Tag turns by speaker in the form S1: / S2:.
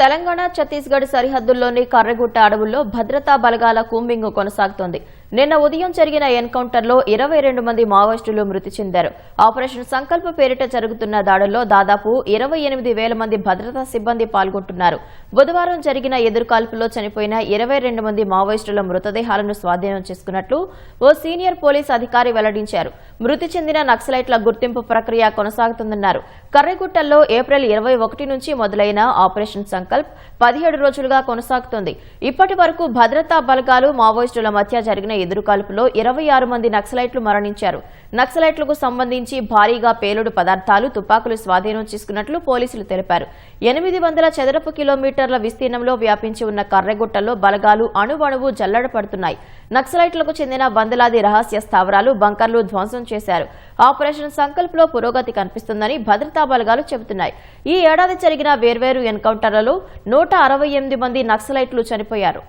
S1: తెలంగాణ ఛత్తీస్గఢ్ సరిహద్దుల్లోని కర్రగుట్ట అడవుల్లో భద్రతా బలగాల కూంబింగ్ కొనసాగుతోంది. నిన్న ఉదయం జరిగిన ఎన్కౌంటర్లో ఇరవై రెండు మంది మావోయిస్టులు మృతి చెందారు. ఆపరేషన్ సంకల్ప పేరిట జరుగుతున్న దాడుల్లో దాదాపు ఇరవై ఎనిమిది వేల మంది భద్రతా సిబ్బంది పాల్గొంటున్నారు. బుధవారం జరిగిన ఎదురుకాల్పులో చనిపోయిన ఇరవై రెండు మంది మావోయిస్టుల మృతదేహాలను స్వాధీనం చేసుకున్నట్లు ఓ సీనియర్ పోలీస్ అధికారి వెల్లడించారు. మృతి చెందిన నక్సలైట్ల గుర్తింపు ప్రక్రియ కొనసాగుతుందన్నారు. కర్రెగుట్టల్లో ఏప్రిల్ ఇరవై ఒకటి నుంచి మొదలైన ఆపరేషన్ సంకల్ప్ పదిహేడు రోజులుగా కొనసాగుతోంది. ఇప్పటి వరకు భద్రతా బలగాలు మావోయిస్టుల మధ్య జరిగిన ఎదురుకాల్పులో ఇరవై ఆరు మంది నక్సలైట్లు మరణించారు. నక్సలైట్లకు సంబంధించి భారీగా పేలుడు పదార్థాలు తుపాకులు స్వాధీనం చేసుకున్నట్లు పోలీసులు తెలిపారు. ఎనిమిది వందల చదరపు కిలోమీటర్ల విస్తీర్ణంలో వ్యాపించి ఉన్న కర్రగుట్టలో బలగాలు అణువణువు జల్లడపడుతున్నాయి నక్సలైట్లకు చెందిన వందలాది రహస్య స్థావరాలు బంకర్లు ధ్వంసం చేశారు. ఆపరేషన్ సంకల్ప్లో పురోగతి కనిపిస్తుందని భద్రతా బలగాలు చెబుతున్నాయి. ఈ ఏడాది జరిగిన వేర్వేరు ఎన్కౌంటర్లలో నూట అరవై ఎనిమిది మంది నక్సలైట్లు చనిపోయారు.